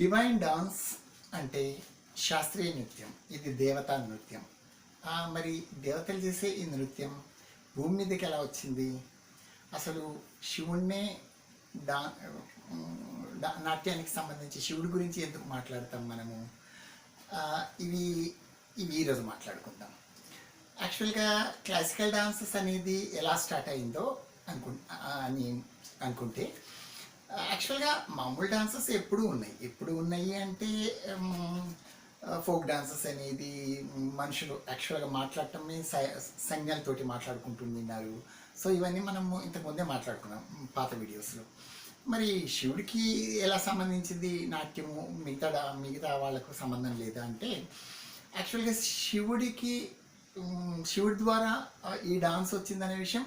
Divine dance అంటే శాస్త్రీయ నృత్యం. ఇది దేవతా నృత్యం. మరి దేవతలు చేసే ఈ నృత్యం భూమి మీదకి ఎలా వచ్చింది? అసలు శివుణ్ణే డా నాట్యానికి సంబంధించి శివుడి గురించి ఎందుకు మాట్లాడతాం మనము? ఇవి ఇవి ఈరోజు మాట్లాడుకుందాం. యాక్చువల్గా క్లాసికల్ డాన్సెస్ అనేది ఎలా స్టార్ట్ అయిందో అనుకు అని అనుకుంటే యాక్చువల్గా మామూలు డాన్సెస్ ఎప్పుడు ఉన్నాయి. ఎప్పుడు ఉన్నాయి అంటే ఫోక్ డాన్సెస్ అనేది మనుషులు యాక్చువల్గా మాట్లాడటమే సంజ్ఞలతోటి మాట్లాడుకుంటూ విన్నారు సో ఇవన్నీ మనము ఇంతకుముందే మాట్లాడుకున్నాం పాత వీడియోస్లో మరి శివుడికి ఎలా సంబంధించింది నాట్యము? మిగతా మిగతా వాళ్ళకు సంబంధం లేదా అంటే యాక్చువల్గా శివుడికి శివుడి ద్వారా ఈ డాన్స్ వచ్చిందనే విషయం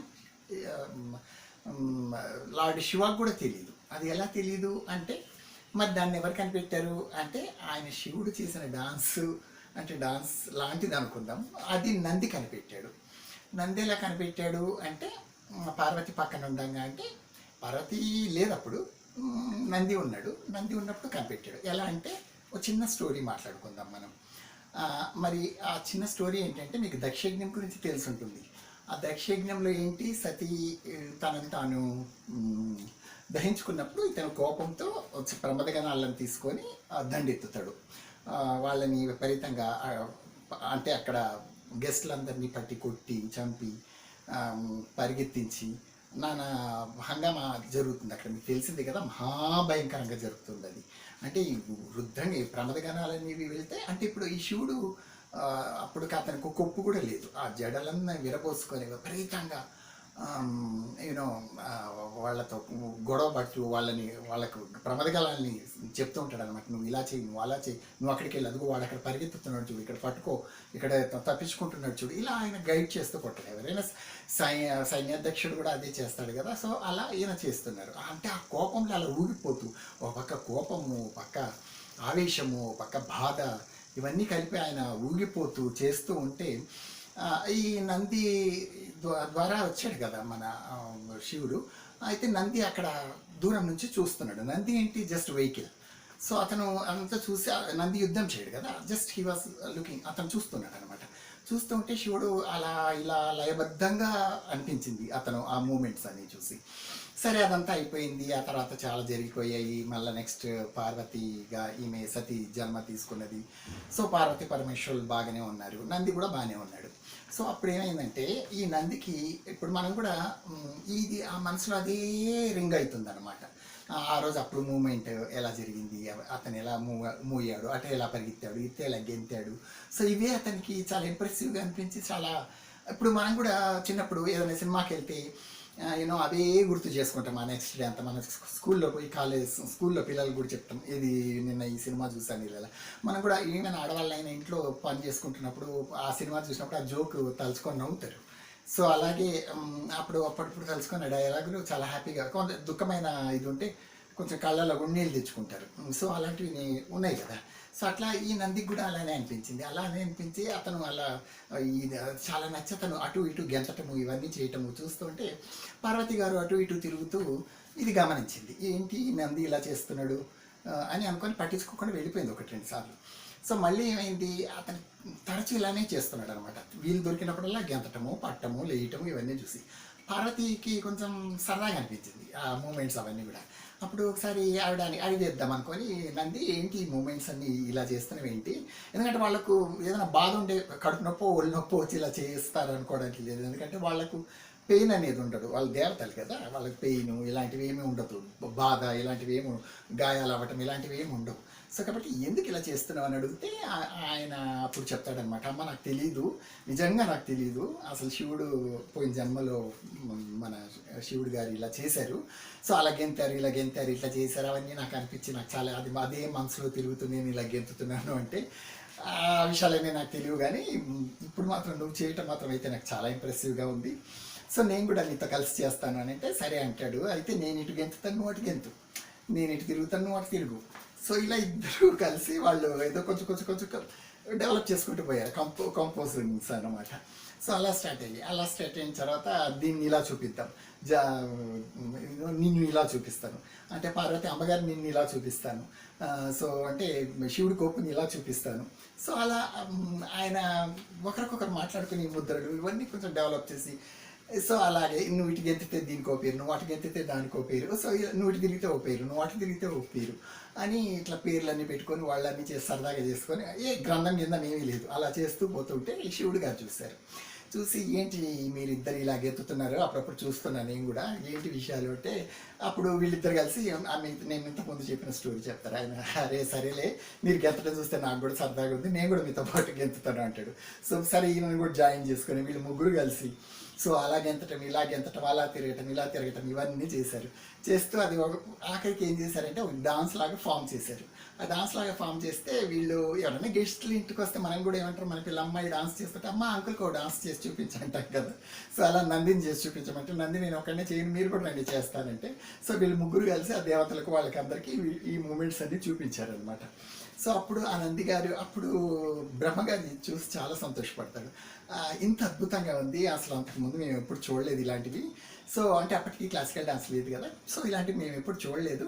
లార్డ్ శివకు కూడా తెలియదు అది ఎలా తెలియదు అంటే మరి దాన్ని ఎవరు కనిపెట్టారు అంటే ఆయన శివుడు చేసిన డాన్స్ అంటే డాన్స్ లాంటిది అనుకుందాం. అది నంది కనిపెట్టాడు. నంది ఎలా కనిపెట్టాడు అంటే పార్వతి పక్కన ఉండంగా అంటే పార్వతి లేదప్పుడు నంది ఉన్నాడు. నంది ఉన్నప్పుడు కనిపెట్టాడు. ఎలా అంటే ఒక చిన్న స్టోరీ మాట్లాడుకుందాం మనం. మరి ఆ చిన్న స్టోరీ ఏంటంటే మీకు దక్షయజ్ఞం గురించి తెలిసి ఉంటుంది. ఆ దక్షయజ్ఞంలో ఏంటి సతీ తనని తాను దహించుకున్నప్పుడు ఇతను కోపంతో వచ్చి ప్రమదగణాలను తీసుకొని దండెత్తుతాడు. వాళ్ళని విపరీతంగా అంటే అక్కడ గెస్ట్లందరినీ పట్టి కొట్టి చంపి పరిగెత్తించి నానా హంగామా జరుగుతుంది అక్కడ మీకు తెలిసింది కదా మహాభయంకరంగా జరుగుతుంది అది అంటే ఈ వృద్ధంగా ఈ ప్రమదగణాలనేవి వెళ్తే అంటే ఇప్పుడు ఈ శివుడు అప్పుడు అతనికి కొప్పు కూడా లేదు. ఆ జడలన్నీ విరబోసుకొని విపరీతంగా యూనో వాళ్ళతో గొడవ పడుతూ వాళ్ళని వాళ్ళకు ప్రమదగలాన్ని చెప్తూ ఉంటాడు అనమాట నువ్వు ఇలా చేయి నువ్వు అలా చేయి నువ్వు అక్కడికి వెళ్ళి అదుగు వాడు అక్కడ పరిగెత్తుతున్నాడు చూడు ఇక్కడ పట్టుకో ఇక్కడ తప్పించుకుంటున్నాడు చూడు. ఇలా ఆయన గైడ్ చేస్తూ కొట్టాడు. ఎవరైనా సైన్య సైన్యాధ్యక్షుడు కూడా అదే చేస్తాడు కదా. సో అలా ఈయన చేస్తున్నారు. అంటే ఆ కోపంలో అలా ఊగిపోతూ ఒక పక్క కోపము పక్క ఆవేశము పక్క బాధ ఇవన్నీ కలిపి ఆయన ఊగిపోతూ చేస్తూ ఉంటే ఈ నంది ద్వారా వచ్చాడు కదా మన శివుడు. అయితే నంది అక్కడ దూరం నుంచి చూస్తున్నాడు. నంది ఏంటి? Just vehicle. సో అతను అంతా చూసి నంది యుద్ధం చేయడు కదా. జస్ట్ హీ వాస్ లుకింగ్ అతను చూస్తున్నాడు అనమాట చూస్తుంటే శివుడు అలా ఇలా లయబద్ధంగా అనిపించింది అతను ఆ మూమెంట్స్ అన్ని చూసి. సరే అదంతా అయిపోయింది. ఆ తర్వాత చాలా జరిగిపోయాయి. మళ్ళీ నెక్స్ట్ పార్వతిగా ఈమె సతీ జన్మ తీసుకున్నది. సో పార్వతి పరమేశ్వరులు బాగానే ఉన్నారు. నంది కూడా బాగానే ఉన్నాడు. సో అప్పుడు ఏమైందంటే ఈ నందికి ఇప్పుడు మనం కూడా ఇది ఆ మనసులో అదే రింగ్ అవుతుంది అనమాట ఆ రోజు అప్పుడు మూమెంట్ ఎలా జరిగింది అతను ఎలా మూవ్ మూవ్ అయ్యాడు అటు ఎలా పరిగెత్తాడు ఇతే ఎలా గెంతాడు. సో ఇవే అతనికి చాలా ఇంప్రెసివ్గా అనిపించి చాలా ఇప్పుడు మనం కూడా చిన్నప్పుడు ఏదైనా సినిమాకి వెళ్తే యూనో అదే గుర్తు చేసుకుంటాం. ఆ నెక్స్ట్ డే అంతా మన స్కూల్లో పోయి కాలేజ్ స్కూల్లో పిల్లలు కూడా చెప్తాం. ఇది నిన్న ఈ సినిమా చూసాను ఇలా మనం కూడా ఈవెన్ ఆడవాళ్ళైనా ఇంట్లో పని చేసుకుంటున్నప్పుడు ఆ సినిమా చూసినప్పుడు ఆ జోక్ తలుచుకొని నవ్వుతారు. సో అలాగే అప్పుడు అప్పుడప్పుడు కలుసుకున్న డైలాగులు చాలా హ్యాపీగా కొంత దుఃఖమైన ఇది ఉంటే కొంచెం కళ్ళలో కూడా నీళ్ళు తెచ్చుకుంటారు. సో అలాంటివి ఉన్నాయి కదా. సో అట్లా ఈ నందికి కూడా అలానే అనిపించింది. అలానే అనిపించి అతను అలా ఇది ఈ చాలా నచ్చి అతను అటు ఇటు గెంతటము ఇవన్నీ చేయటము చూస్తుంటే పార్వతి గారు అటు ఇటు తిరుగుతూ ఇది గమనించింది. ఏంటి ఈ నంది ఇలా చేస్తున్నాడు? అని అనుకొని పట్టించుకోకుండా వెళ్ళిపోయింది ఒకటి రెండు సార్లు. సో మళ్ళీ ఏమైంది? అతను తరచూ ఇలానే చేస్తున్నాడు అనమాట వీళ్ళు దొరికినప్పుడల్లా గెంతటము పట్టము లేయటము ఇవన్నీ చూసి. పార్వతికి కొంచెం సరదాగా అనిపించింది ఆ మూమెంట్స్ అవన్నీ కూడా. అప్పుడు ఒకసారి ఆవిడ అడిగేద్దాం అనుకొని నంది ఏంటి ఈ మూమెంట్స్ అన్ని ఇలా చేస్తున్నావు ఏంటి? ఎందుకంటే వాళ్ళకు ఏదైనా బాధ ఉండే కడుపు నొప్పో ఒళ్ళు నొప్పో వచ్చి ఇలా చేస్తారు అనుకోవడానికి లేదు. ఎందుకంటే వాళ్ళకు పెయిన్ అనేది ఉండదు. వాళ్ళు దేవతలు కదా వాళ్ళకి పెయిన్ ఇలాంటివి ఏమీ ఉండదు. బాధ ఇలాంటివి ఏమి గాయాలు అవ్వటం ఇలాంటివి ఏమి ఉండవు. సో కాబట్టి ఎందుకు ఇలా చేస్తున్నావు అని అడిగితే ఆ- ఆయన అప్పుడు చెప్తాడనమాట అమ్మ నాకు తెలియదు నిజంగా నాకు తెలియదు అసలు శివుడు పోయిన జన్మలో మన శివుడు గారు ఇలా చేశారు. సో అలా గెంతారు ఇలా గెంతారు ఇట్లా చేశారు. అవన్నీ నాకు అనిపించి నాకు చాలా అది అదే మనసులో తిరుగుతూ నేను ఇలా గెంతుతున్నాను అంటే ఆ విషయాలన్నీ నాకు తెలియవు కానీ ఇప్పుడు మాత్రం నువ్వు చేయటం మాత్రం అయితే నాకు చాలా ఇంప్రెసివ్గా ఉంది. సో నేను కూడా నీతో కలిసి చేస్తాను అని అంటే సరే అంటాడు. అయితే నేను ఇటు గెంతుతాను నువ్వు అటు గెంతు. నేను ఇటు తిరుగుతాను నువ్వు అటు తిరుగు. సో ఇలా ఇద్దరు కలిసి వాళ్ళు ఏదో కొంచెం కొంచెం కొంచెం డెవలప్ చేసుకుంటూ పోయారు. కంపో కంపోజింగ్స్ అనమాట సో అలా స్టార్ట్ అయ్యి అలా స్టార్ట్ అయిన తర్వాత దీన్ని ఇలా చూపిద్దాం. జా నిన్ను ఇలా చూపిస్తాను. అంటే పార్వతి అమ్మగారు నిన్ను ఇలా చూపిస్తాను. సో అంటే శివుడి కోపుని ఇలా చూపిస్తాను. సో అలా ఆయన ఒకరికొకరు మాట్లాడుకుని ముద్రలు ఇవన్నీ కొంచెం డెవలప్ చేసి సో అలాగే నువ్వు ఇటు గెంతితే దీనికి ఓ పేరు నువ్వు అటు గెంతితే దానికి ఓ పేరు. సో ఇలా నువ్వు ఇటు తిరిగితే ఓ పేరు నువ్వు అటు తిరిగితే ఓ పేరు అని ఇట్లా పేర్లన్నీ పెట్టుకొని వాళ్ళన్నీ చేసి సరదాగా చేసుకొని ఏ గ్రంథం కింద ఏమీ లేదు. అలా చేస్తూ పోతుంటే ఉంటే శివుడు గారు చూశారు. చూసి ఏంటి మీరిద్దరు ఇలా గెత్తుతున్నారు అప్పుడప్పుడు చూస్తున్నాను నేను కూడా. ఏంటి విషయాలు అంటే అప్పుడు వీళ్ళిద్దరు కలిసి ఆమె నేను ఇంతకుముందు చెప్పిన స్టోరీ చెప్తారు. ఆయన అరే సరేలే మీరు గెంతడం చూస్తే నాకు కూడా సరదాగా ఉంది నేను కూడా మీతో పాటు గెంతుతాను అంటాడు. సో సరే ఈయనని కూడా జాయిన్ చేసుకొని వీళ్ళు ముగ్గురు కలిసి సో అలాగెంతటం ఇలాగెంతటం అలా తిరగటం ఇలా తిరగటం ఇవన్నీ చేశారు. చేస్తూ అది ఒక ఆఖరికి ఏం చేశారంటే ఒక డాన్స్ లాగా ఫామ్ చేశారు. ఆ డాన్స్ లాగా ఫామ్ చేస్తే వీళ్ళు ఎవరైనా గెస్ట్లు ఇంటికి వస్తే మనం కూడా ఏమంటారు మన పిల్ల అమ్మాయి డాన్స్ చేస్తుంటే అమ్మ అంకుల్కి ఒక డాన్స్ చేసి చూపించంటాం కదా. సో అలా నందిని చేసి చూపించమంటే నంది నేను ఒకనే చేయను మీరు కూడా రండి చేస్తానంటే. సో వీళ్ళు ముగ్గురు కలిసి ఆ దేవతలకు వాళ్ళకి అందరికీ ఈ- ఈ మూమెంట్స్ అన్ని చూపించారనమాట సో అప్పుడు ఆ నంది గారు అప్పుడు బ్రహ్మగారిని చూసి చాలా సంతోషపడతాడు. ఇంత అద్భుతంగా ఉంది అసలు అంతకుముందు మేము ఎప్పుడు చూడలేదు ఇలాంటివి. సో అంటే అప్పటికి క్లాసికల్ డాన్స్ లేదు కదా. సో ఇలాంటివి మేము ఎప్పుడు చూడలేదు.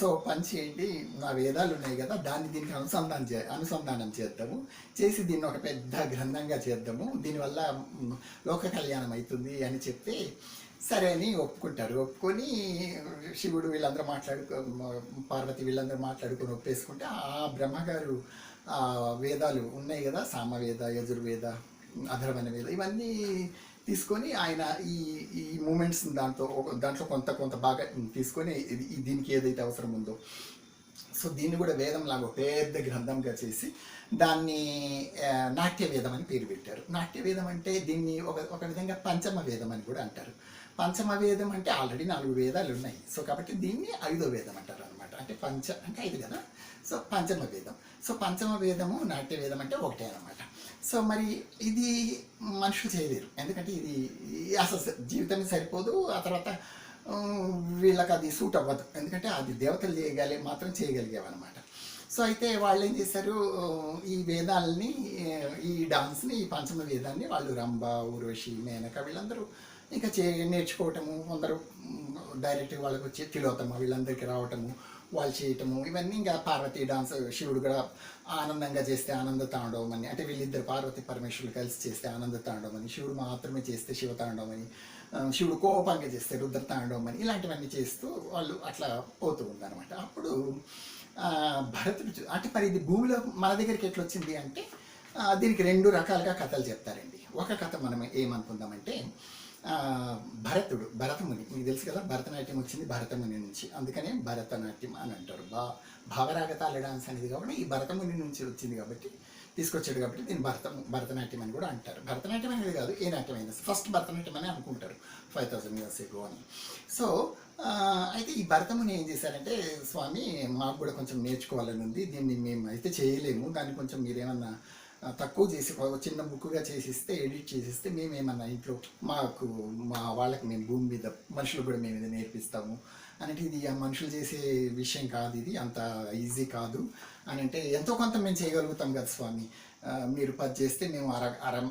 సో పని చేయండి నా వేదాలు ఉన్నాయి కదా దాన్ని దీనికి అనుసంధానం చే అనుసంధానం చేద్దాము. చేసి దీన్ని ఒక పెద్ద గ్రంథంగా చేద్దాము. దీనివల్ల లోక కళ్యాణం అవుతుంది అని చెప్పి సరే అని ఒప్పుకుంటారు. ఒప్పుకొని శివుడు వీళ్ళందరూ మాట్లాడుకో పార్వతి వీళ్ళందరూ మాట్లాడుకొని ఒప్పేసుకుంటే ఆ బ్రహ్మగారు ఆ వేదాలు ఉన్నాయి కదా సామవేద యజుర్వేద అధర్వణ వేద ఇవన్నీ తీసుకొని ఆయన ఈ ఈ మూమెంట్స్ దాంతో దాంట్లో కొంత కొంత బాగా తీసుకొని ఇది దీనికి ఏదైతే అవసరం ఉందో. సో దీన్ని కూడా వేదం లాగా ఒక పెద్ద గ్రంథంగా చేసి దాన్ని నాట్య వేదం అని పేరు పెట్టారు. నాట్య వేదం అంటే దీన్ని ఒక ఒక విధంగా పంచమ వేదం అని కూడా అంటారు. పంచమ వేదం అంటే ఆల్రెడీ నాలుగు వేదాలు ఉన్నాయి. సో కాబట్టి దీన్ని ఐదో వేదం అంటారు అనమాట అంటే పంచ అంటే ఐదు కదా? సో పంచమ వేదం సో పంచమ వేదము నాట్య వేదం అంటే ఒకటే అనమాట సో మరి ఇది మనుషులు చేయలేరు. ఎందుకంటే ఇది అసలు జీవితం సరిపోదు. ఆ తర్వాత వీళ్ళకి అది సూట్ అవ్వదు ఎందుకంటే అది దేవతలు చేయగలి మాత్రం చేయగలిగేవన్నమాట. సో అయితే వాళ్ళు ఏం చేశారు ఈ వేదాలని ఈ డాన్స్ని ఈ పంచమ వేదాన్ని వాళ్ళు రంభ ఊర్వశి మేనక వీళ్ళందరూ ఇంకా చే నేర్చుకోవటము కొందరు డైరెక్ట్ వాళ్ళకి వచ్చి తిలోతమ వీళ్ళందరికీ రావటము వాళ్ళు చేయటము ఇవన్నీ ఇంకా పార్వతీ డాన్స్ శివుడు కూడా ఆనందంగా చేస్తే ఆనంద తాండవం అని అంటే వీళ్ళిద్దరు పార్వతి పరమేశ్వరులు కలిసి చేస్తే ఆనంద తాండవం అని శివుడు మాత్రమే చేస్తే శివ తాండవం అని శివుడు కోపంగా చేస్తే రుద్ర తాండవం అని ఇలాంటివన్నీ చేస్తూ వాళ్ళు అట్లా పోతూ ఉందన్నమాట అప్పుడు భరతుడు అంటే మరి ఇది భూమిలో మన దగ్గరికి ఎట్లా వచ్చింది అంటే దీనికి రెండు రకాలుగా కథలు చెప్తారండి. ఒక కథ మనం ఏమనుకుందామంటే భరతుడు భరతముని మీకు తెలుసు కదా భరతనాట్యం వచ్చింది భరతముని నుంచి. అందుకనే భరతనాట్యం అని అంటారు. బా భావరాగతాల డాన్స్ అనేది కాబట్టి ఈ భరతముని నుంచి వచ్చింది కాబట్టి తీసుకొచ్చాడు కాబట్టి దీన్ని భరత భరతనాట్యం అని కూడా అంటారు. భరతనాట్యం అనేది కాదు ఏ నాట్యం అయినా ఫస్ట్ భరతనాట్యం అని అనుకుంటారు ఫైవ్ థౌసండ్ ఇయర్స్ ఎగో అని. సో అయితే ఈ భరతముని ఏం చేశారంటే స్వామి మాకు కూడా కొంచెం నేర్చుకోవాలని ఉంది. దీన్ని మేము అయితే చేయలేము. దాన్ని కొంచెం మీరేమన్నా తక్కువ చేసి ఒక చిన్న బుక్గా చేసిస్తే ఎడిట్ చేసిస్తే మేమేమన్నా ఇంట్లో మాకు మా వాళ్ళకి మేము భూమి మీద మనుషులు కూడా మేము ఇది నేర్పిస్తాము అంటే ఇది ఆ మనుషులు చేసే విషయం కాదు ఇది అంత ఈజీ కాదు. అని అంటే ఎంతో కొంత మేము చేయగలుగుతాం కదా స్వామి. మీరు పది చేస్తే మేము అర అర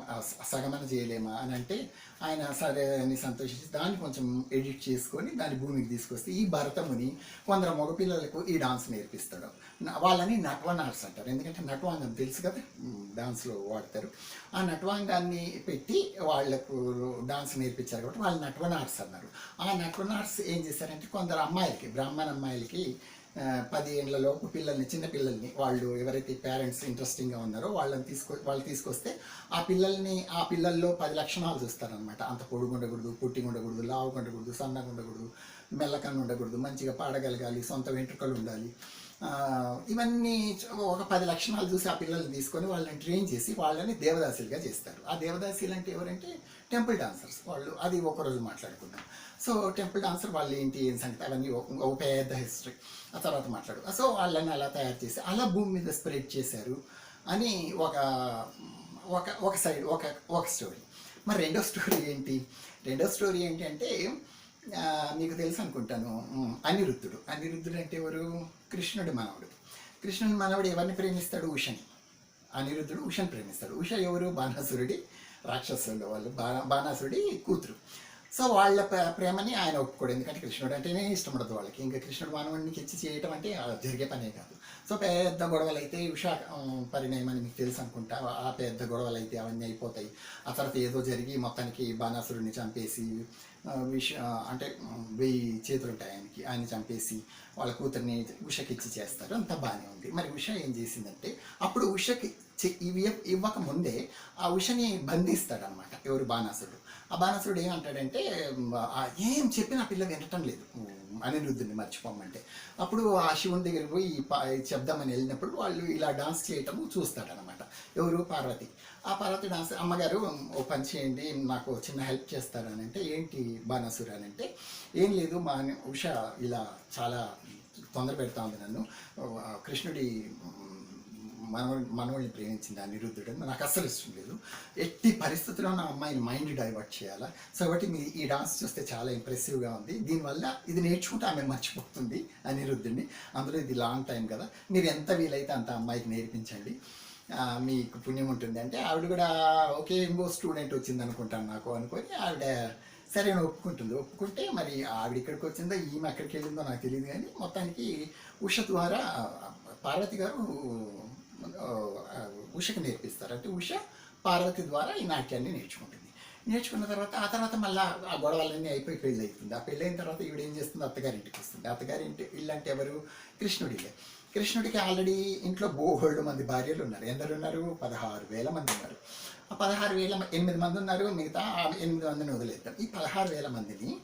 సగమన చేయలేమా అని అంటే ఆయన సరే అని సంతోషించి దాన్ని కొంచెం ఎడిట్ చేసుకొని దాన్ని భూమికి తీసుకొస్తే ఈ భరతముని కొందరు మగపిల్లలకు ఈ డాన్స్ నేర్పిస్తాడు. వాళ్ళని నట్వనార్స్ అంటారు. ఎందుకంటే నట్వాంగం తెలుసు కదా డాన్స్లో వాడతారు. ఆ నట్వాంగాన్ని పెట్టి వాళ్ళకు డాన్స్ నేర్పించారు కాబట్టి వాళ్ళు నట్వనార్స్ అన్నారు. ఆ నట్వనార్స్ ఏం చేశారంటే కొందరు అమ్మాయిలకి బ్రాహ్మణ అమ్మాయిలకి పది ఏళ్ళలోపు పిల్లల్ని చిన్న పిల్లల్ని వాళ్ళు ఎవరైతే పేరెంట్స్ ఇంట్రెస్టింగ్గా ఉన్నారో వాళ్ళని తీసుకో వాళ్ళు తీసుకొస్తే ఆ పిల్లల్ని ఆ పిల్లల్లో పది లక్షణాలు చూస్తారనమాట అంత పొడుగు ఉండకూడదు పుట్టి ఉండకూడదు లావుగా ఉండకూడదు సన్నగా ఉండకూడదు మెల్లకన్ను ఉండకూడదు మంచిగా పాడగలగాలి సొంత వెంట్రుకలు ఉండాలి. ఇవన్నీ ఒక పది లక్షణాలు చూసి ఆ పిల్లల్ని తీసుకొని వాళ్ళని ట్రైన్ చేసి వాళ్ళని దేవదాసులుగా చేస్తారు. ఆ దేవదాసులు అంటే ఎవరంటే టెంపుల్ డాన్సర్స్ వాళ్ళు. అది ఒకరోజు మాట్లాడుకుందాం సో టెంపుల్ డాన్సర్ వాళ్ళు ఏంటి ఏం సంగతి అవన్నీ ఒక పెద్ద హిస్టరీ. ఆ తర్వాత మాట్లాడు సో వాళ్ళని అలా తయారు చేసి అలా భూమి మీద స్ప్రెడ్ చేశారు అని ఒక ఒక ఒక సైడ్ ఒక ఒక స్టోరీ. మరి రెండో స్టోరీ ఏంటి? రెండో స్టోరీ ఏంటి అంటే మీకు తెలుసు అనుకుంటాను. అనిరుద్ధుడు. అనిరుద్ధుడు అంటే ఎవరు? కృష్ణుడు మనవుడు. కృష్ణుడు మనవడు ఎవరిని ప్రేమిస్తాడు? ఉషని. అనిరుద్ధుడు ఉషను ప్రేమిస్తాడు. ఉష ఎవరు? బాణాసురుడి. రాక్షసుడు వాళ్ళు బాణ బాణాసురుడి కూతురు. సో వాళ్ళ ప్ర- ప్రేమని ఆయన ఒప్పుకోడు. ఎందుకంటే కృష్ణుడు అంటేనే ఇష్టం ఉండదు వాళ్ళకి. ఇంకా కృష్ణుడు మానవుడిని ఇచ్చి చేయటం అంటే జరిగే పనే కాదు. సో పెద్ద గొడవలు అయితే ఉషా పరిణయం అని మీకు తెలుసు అనుకుంటా. ఆ పెద్ద గొడవలు అయితే అవన్నీ అయిపోతాయి. ఆ తర్వాత ఏదో జరిగి మొత్తానికి బాణాసురుడిని చంపేసి విష అంటే వెయ్యి చేతులు ఉంటాయి ఆయనకి. ఆయన చంపేసి వాళ్ళ కూతుర్ని ఉషకిచ్చి చేస్తారు. అంతా బాగానే ఉంది. మరి ఉష ఏం చేసిందంటే అప్పుడు ఉషకి ఇవ్వక ముందే ఆ ఉషని బంధిస్తాడనమాట ఎవరు బాణాసురుడు ఆ బాణాసురుడు ఏమంటాడంటే ఏం చెప్పి ఏం పిల్ల వినటం లేదు. అనిరుద్ధుని మర్చిపోమంటే. అప్పుడు ఆ శివుని దగ్గరికి పోయి చెప్దామని వెళ్ళినప్పుడు వాళ్ళు ఇలా డాన్స్ చేయటము చూస్తాడనమాట ఎవరు? పార్వతి. ఆ పార్వతి డాన్స్ అమ్మగారు ఓ పని చేయండి నాకు చిన్న హెల్ప్ చేస్తారనంటే ఏంటి బాణాసురు అని అంటే ఏం లేదు మా ఉష ఇలా చాలా తొందర పెడతా ఉంది నన్ను. కృష్ణుడి మనవడి మనవల్ని ప్రేమించింది అనిరుద్ధుడు నిరుద్ధుడు నాకు అస్సలు ఇష్టం లేదు. ఎట్టి పరిస్థితుల్లో నా అమ్మాయిని మైండ్ డైవర్ట్ చేయాలా? సో కాబట్టి మీ ఈ డాన్స్ చూస్తే చాలా ఇంప్రెసివ్గా ఉంది. దీనివల్ల ఇది నేర్చుకుంటే ఆమె మర్చిపోతుంది అనిరుద్ధుడిని అందులో ఇది లాంగ్ టైం కదా. మీరు ఎంత వీలైతే అంత అమ్మాయికి నేర్పించండి. మీకు పుణ్యం ఉంటుంది. అంటే ఆవిడ కూడా ఓకే ఇంకో స్టూడెంట్ వచ్చింది అనుకుంటాను నాకు అనుకొని ఆవిడ సరే అని ఒప్పుకుంటుంది. ఒప్పుకుంటే మరి ఆవిడ ఇక్కడికి వచ్చిందో ఈమె అక్కడికి వెళ్ళిందో నాకు తెలియదు కానీ మొత్తానికి ఉష ద్వారా పార్వతి గారు ఉషకు నేర్పిస్తారు అంటే ఉష పార్వతి ద్వారా ఈ నాట్యాన్ని నేర్చుకుంటుంది. నేర్చుకున్న తర్వాత ఆ తర్వాత మళ్ళీ ఆ గొడవలన్నీ అయిపోయి పెళ్ళి అవుతుంది. ఆ పెళ్ళి అయిన తర్వాత ఈవిడ ఏం చేస్తుంది? అత్తగారింటికి వస్తుంది. అత్తగారింటి ఇల్లు అంటే ఎవరు? కృష్ణుడిలే. కృష్ణుడికి ఆల్రెడీ ఇంట్లో బోహోళ్ళు మంది భార్యలు ఉన్నారు. ఎందరు ఉన్నారు పదహారు వేల మంది ఉన్నారు. ఆ పదహారు వేల ఎనిమిది మంది ఉన్నారు. మిగతా ఆ ఎనిమిది మందిని వదిలేద్దాం. ఈ పదహారు వేల మందిని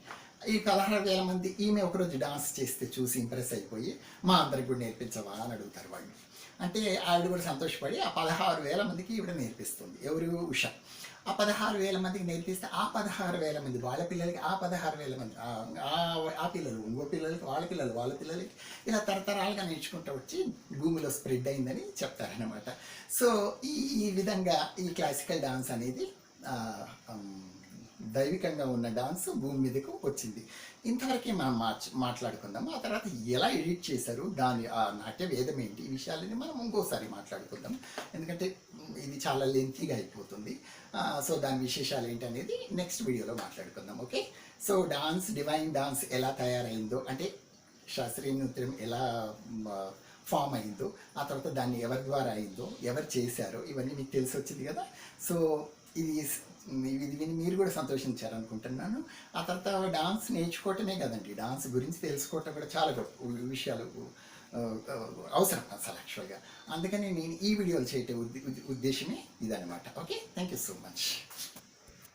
ఈ పదహారు వేల మంది ఈమె ఒకరోజు డాన్స్ చేస్తే చూసి ఇంప్రెస్ అయిపోయి మా అందరికి కూడా నేర్పించవా అని అడుగుతారు వాళ్ళు. అంటే ఆవిడ కూడా సంతోషపడి ఆ పదహారు వేల మందికి ఈవిడ నేర్పిస్తుంది. ఎవరు? ఉష. ఆ పదహారు వేల మందికి నేర్పిస్తే ఆ పదహారు వేల మంది వాళ్ళ పిల్లలకి ఆ పదహారు వేల మంది ఆ- ఆ- పిల్లలు ఇంకో పిల్లలకి వాళ్ళ పిల్లలు వాళ్ళ పిల్లలకి ఇలా తరతరాలుగా నేర్చుకుంటూ వచ్చి భూమిలో స్ప్రెడ్ అయిందని చెప్తారనమాట సో ఈ ఈ విధంగా ఈ క్లాసికల్ డాన్స్ అనేది దైవికంగా ఉన్న డాన్స్ భూమి మీదకు వచ్చింది. ఇంతవరకే మనం మార్చ్ మాట్లాడుకుందాం ఆ తర్వాత ఎలా ఎడిట్ చేశారు? దాని ఆ నాట్య వేదం ఏంటి? ఈ విషయాలని మనం ఇంకోసారి మాట్లాడుకుందాం. ఎందుకంటే ఇది చాలా లెంతీగా అయిపోతుంది. సో దాని విశేషాలు ఏంటి అనేది నెక్స్ట్ వీడియోలో మాట్లాడుకుందాం okay so dance divine dance ఎలా తయారైందో అంటే శాస్త్రీయ నృత్యం ఎలా ఫామ్ అయిందో ఆ తర్వాత దాన్ని ఎవరి ద్వారా అయిందో ఎవరు చేశారో ఇవన్నీ మీకు తెలిసి వచ్చింది కదా? సో ఇది ఇది విని మీరు కూడా సంతోషించారనుకుంటున్నాను ఆ తర్వాత డాన్స్ నేర్చుకోవటమే కదండి. డాన్స్ గురించి తెలుసుకోవటం కూడా చాలా గొప్ప విషయాలు అవసరం అసలు యాక్చువల్గా. అందుకని నేను ఈ వీడియోలు చేయటం ఉద్దేశమే ఇదనమాట okay? Thank you so much.